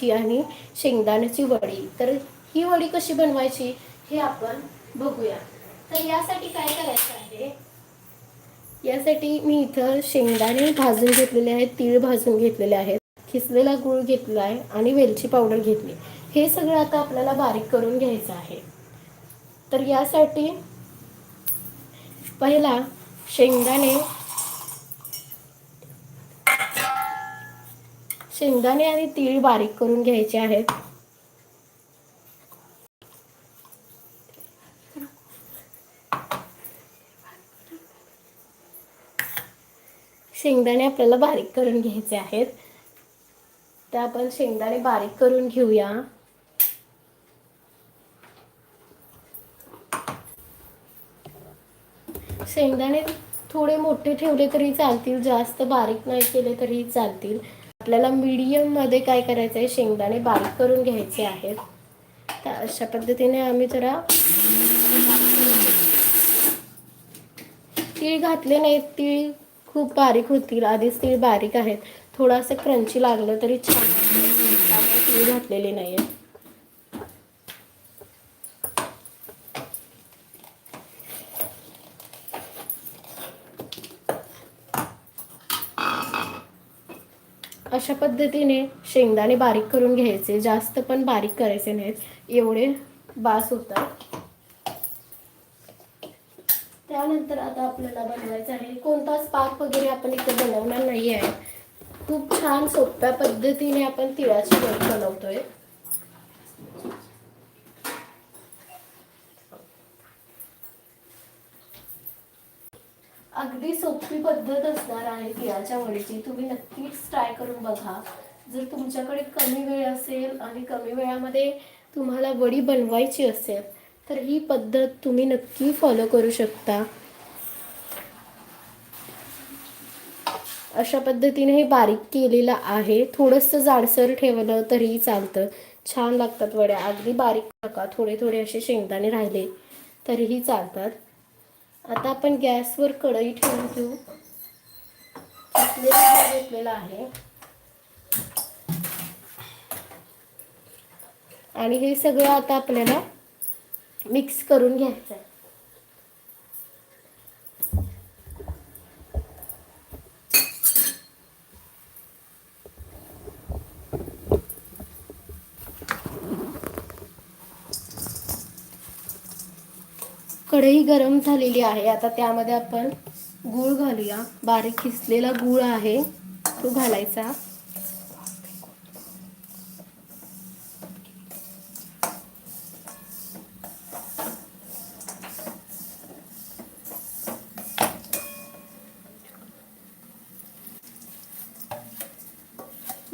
ची आणि शेंगदाण्याची वडी. तर ही वडी कशी बनवायची हे आपण बघूया. तर यासाठी काय करायचं आहे? यासाठी मी इथं शेंगदाणे भाजून घेतलेले आहेत तीळ भाजून घेतलेले आहेत खिसलेला गूळ घेतलेला आहे आणि वेलची पावडर घेतली. हे सगळं आता आपल्याला बारीक करून घ्यायचं आहे. तर यासाठी पहिला शेंगदाणे शेंगदाणे आणि तीळ बारीक करून घ्यायचे आहेत. शेंगदाणे आपल्याला बारीक करून घ्यायचे आहेत. तर आपण शेंगदाणे बारीक करून घेऊया. शेंगदाणे थोडे मोठे ठेवले तरी चालतील जास्त बारीक नाही केले तरी चालतील. आपल्याला मीडियममध्ये काय करायचं आहे शेंगदाणे बारीक करून घ्यायचे आहेत. तर अशा पद्धतीने आम्ही जरा तीळ घातले नाहीत. तीळ खूप बारीक होतील. आधीच तीळ बारीक आहेत. थोडंसं क्रंची लागलं तरी छान. त्यामुळे तीळ घातलेले नाही आहेत अशा पद्धतीने शेंगदाणे बारीक करून घ्यायचे जास्त पण बारीक करायचे नाहीत. एवढे बास होतात. त्यानंतर आता आपल्याला बनवायचं आहे. कोणताच पाक वगैरे आपण इथे बनवणार नाही आहे खूप छान सोप्या पद्धतीने आपण तिळाची वडी बनवतोय. अगदी सोपी पद्धत असणार आहे तिळाच्या वडीची तुम्ही नक्कीच ट्राय करून बघा. जर तुमच्याकडे कमी वेळ असेल आणि कमी वेळामध्ये तुम्हाला वडी बनवायची असेल तर ही पद्धत तुम्ही नक्की फॉलो करू शकता. अशा पद्धतीने हे बारीक केलेलं आहे. थोडंसं जाडसर ठेवलं तरीही चालतं. छान लागतात वड्या. अगदी बारीक नका. थोडे थोडे असे शेंगदाणे राहिले तरीही चालतात. आता आपण गॅसवर कढई ठेवून घेऊ. घेतलेला आहे. आणि हे सगळं आता आपल्याला मिक्स करून घ्यायचं आहे कढई गरम झालेली आहे. आता त्यामध्ये आपण गूळ घालूया. बारीक किसलेला गूळ आहे. तो घालायचा.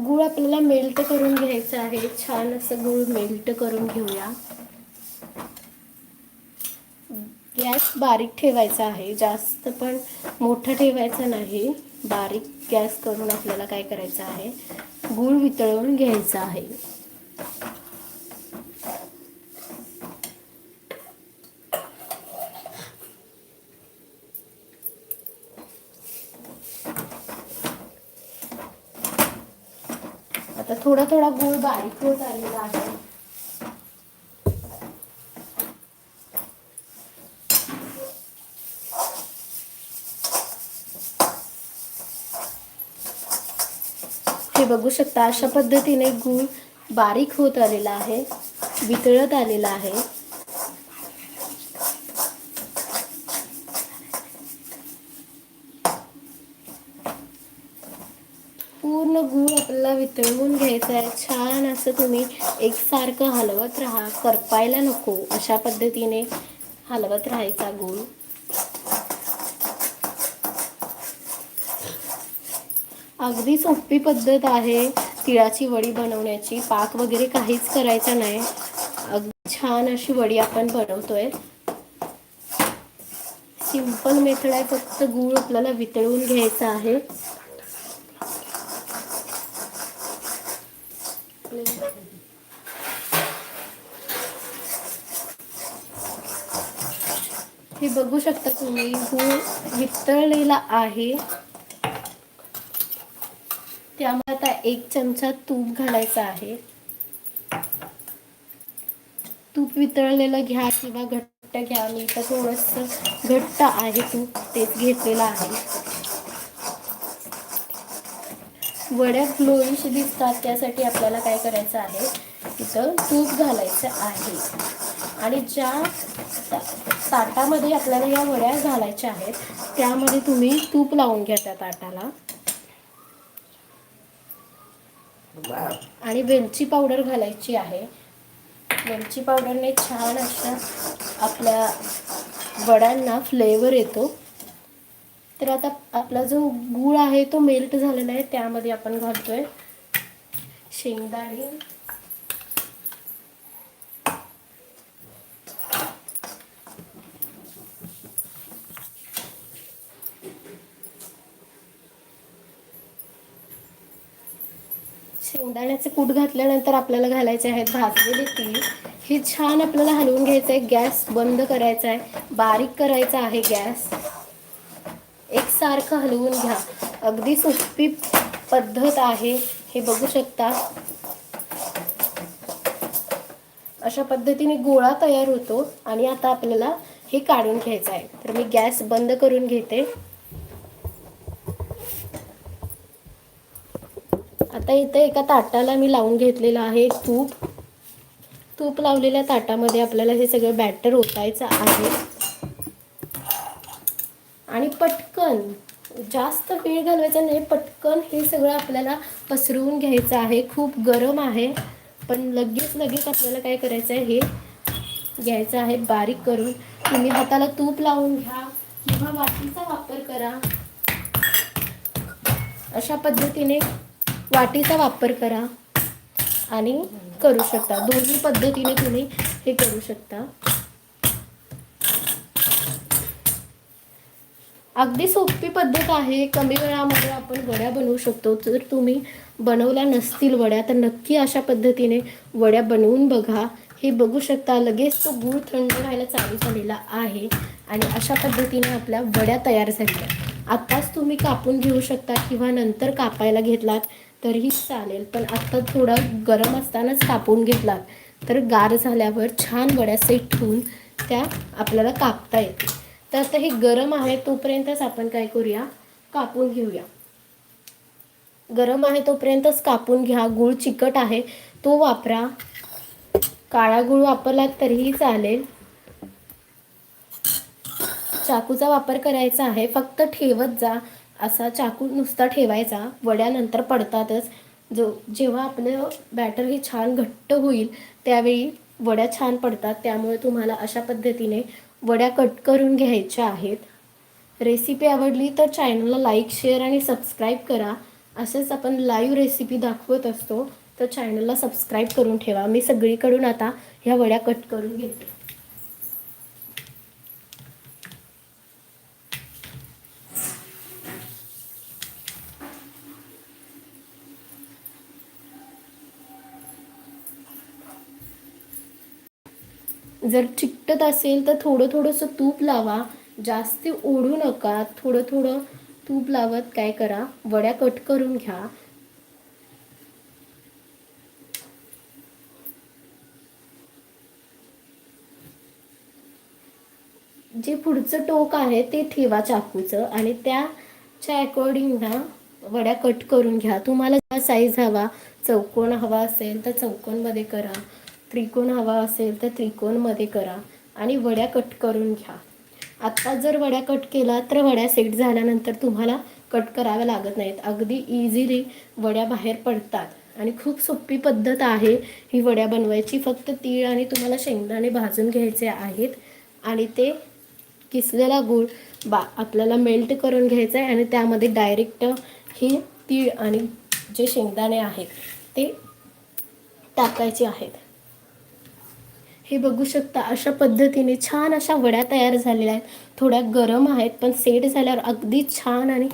गूळ आपल्याला मेल्ट करून घ्यायचं आहे. छान असं गूळ मेल्ट करून घेऊया. गॅस बारीक ठेवायचा आहे. जास्त पण मोठं ठेवायचं नाही. बारीक गॅस करून आपल्याला काय करायचं आहे? गूळ वितळवून घ्यायचा आहे. आता थोडा थोडा गूळ बारीक होत आलेला आहे. हे बघू शकता अशा पद्धतीने गूळ बारीक होत आलेला आहे वितळत आलेला आहे. पूर्ण गूळ आपल्याला वितळवून घ्यायचा आहे. छान असं तुम्ही एकसारखं हलवत राहा. करपायला नको. अशा पद्धतीने हलवत राहायचा गूळ. अगदी सोपी पद्धत आहे तिळाची वडी बनवण्याची. पाक वगैरे काहीच करायचा नाही. अगदी छान अशी वडी आपण बनवतोय. सिंपल मेथड आहे फक्त गूळ आपल्याला वितळवून घ्यायचा आहे. हे बघू शकता तुम्ही गूळ वितळलेला आहे. त्यामध्ये आता एक चमचा तूप घालायचा आहे. तूप वितळलेलं घ्या किंवा घट्ट घ्या. मी तर थोडंसं घट्ट आहे तूप तेच घेतलेलं आहे. वड्या ग्लोईश दिसतात त्यासाठी आपल्याला काय करायचं आहे? तिथं तूप घालायचं आहे. आणि ज्या ताटामध्ये आपल्याला या वड्या घालायच्या आहेत त्यामध्ये तुम्ही तूप लावून घ्या त्या ताटाला. आणि वेलची पावडर घालायची आहे. वेलची पावडरने छान अशा आपल्या वड्यांना फ्लेवर येतो. तर आता आपला जो गूळ आहे तो मेल्ट झालेला आहे त्यामध्ये आपण घालतोय शेंगदाणे. शेंगदाण्याचे कूट घातल्यानंतर आपल्याला घालायचे आहेत भाजलेले तीळ. हे छान आपल्याला हलवून घ्यायचं आहे. गॅस बंद करायचा आहे. बारीक करायचा आहे गॅस. एकसारखं हलवून घ्या. अगदी सोपी पद्धत आहे. हे बघू शकता. अशा पद्धतीने गोळा तयार होतो आणि आता आपल्याला हे काढून घ्यायचं आहे. तर मी गॅस बंद करून घेते. आता इथे एका ताटाला मी लावून घेतलेलं आहे तूप. तूप लावलेल्या ताटामध्ये आपल्याला हे सगळं बॅटर ओतायचं आहे. आणि पटकन जास्त वेळ घालवायचा नाही पटकन हे सगळं आपल्याला पसरवून घ्यायचं आहे. खूप गरम आहे पण लगेच लगेच आपल्याला काय करायचं आहे हे घ्यायचं आहे बारीक करून. तुम्ही हाताला तूप लावून घ्या किंवा वाटीचा वापर करा. अशा पद्धतीने वाटीचा वापर करा आणि करू शकता. दोन्ही पद्धतीने तुम्ही हे करू शकता. अगदी सोपी पद्धत आहे. कमी वेळामध्ये आपण वड्या बनवू शकतो. जर तुम्ही बनवल्या नसतील वड्या तर नक्की अशा पद्धतीने वड्या बनवून बघा. हे बघू शकता. लगेच तो गूळ थंड व्हायला चालू झालेला आहे आणि अशा पद्धतीने आपल्या वड्या तयार झाल्या आत्ताच तुम्ही कापून घेऊ शकता किंवा नंतर कापायला घेतलात. तरीही चालेल पण आत्ता थोडा गरम असतानाच कापून घेतलात. तर गार झाल्यावर छान वड्या सेट ठेवून त्या आपल्याला कापता येतील. तर आता हे गरम आहे तोपर्यंतच आपण काय करूया? कापून घेऊया. गरम आहे तोपर्यंतच कापून घ्या. गूळ चिकट आहे तो वापरा. काळा गूळ वापरला तरीही चालेल. चाकूचा वापर करायचा आहे. फक्त ठेवत जा. असा चाकू नुसता ठेवायचा वड्यानंतर पडतातच. जो जेव्हा आपलं बॅटर हे छान घट्ट होईल त्यावेळी वड्या छान पडतात. त्यामुळे तुम्हाला अशा पद्धतीने वड्या कट करून घ्यायच्या आहेत. रेसिपी आवडली तर चॅनलला लाईक शेअर आणि सबस्क्राईब करा. असेच आपण लाईव्ह रेसिपी दाखवत असतो तर चॅनलला सबस्क्राईब करून ठेवा. मी सगळीकडून आता ह्या वड्या कट करून घेते. जर चिकटत असेल तर थोडं थोडंसं तूप लावा. जास्त ओढू नका. थोडं थोडं तूप लावत काय करा? वड्या कट करून घ्या. जे पुढचं टोक आहे ते ठेवा चाकूचं आणि त्याच्या अकॉर्डिंग ना वड्या कट करून घ्या. तुम्हाला साईज हवा चौकोन हवा असेल तर चौकोनमध्ये करा. त्रिकोण हवा असेल तर त्रिकोणमध्ये करा आणि वड्या कट करून घ्या. आत्ता जर वड्या कट केला तर वड्या सेट झाल्यानंतर तुम्हाला कट कराव्या लागत नाहीत. अगदी इझिली वड्या बाहेर पडतात. आणि खूप सोपी पद्धत आहे ही वड्या बनवायची. फक्त तीळ आणि तुम्हाला शेंगदाणे भाजून घ्यायचे आहेत आणि ते किसलेला गूळ बा आपल्याला मेल्ट करून घ्यायचं आहे आणि त्यामध्ये डायरेक्ट ही तीळ आणि जे शेंगदाणे आहेत ते टाकायचे आहेत. हे बघू शकता अशा पद्धतीने छान अशा वड्या तयार झालेल्या आहेत. थोड्या गरम आहेत पण सेट झाल्यावर अगदी छान आणि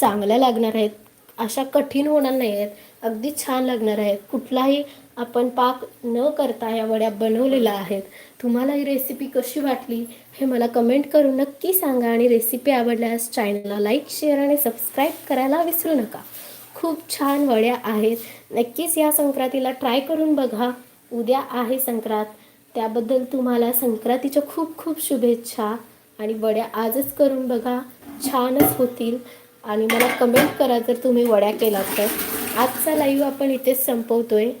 चांगल्या लागणार आहेत. अशा कठीण होणार नाही आहेत अगदी छान लागणार आहेत. कुठलाही आपण पाक न करता या वड्या बनवलेल्या आहेत. तुम्हाला ही रेसिपी कशी वाटली हे मला कमेंट करून नक्की सांगा आणि रेसिपी आवडल्यास चॅनलला लाईक शेअर आणि सबस्क्राईब करायला विसरू नका. खूप छान वड्या आहेत. नक्कीच या संक्रांतीला ट्राय करून बघा. उद्या आहे संक्रांत. त्याबद्दल तुम्हाला संक्रांतीच्या खूप खूप शुभेच्छा आणि वड्या आजच करून बघा छानच होतील. आणि मला कमेंट करा जर तुम्ही वड्या केलात तर. आजचा लाईव्ह आपण इथेच संपवतो आहे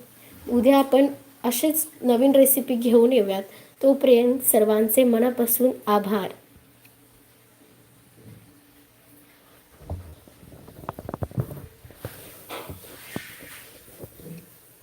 उद्या आपण असेच नवीन रेसिपी घेऊन येऊयात. तोपर्यंत सर्वांचे मनापासून आभार.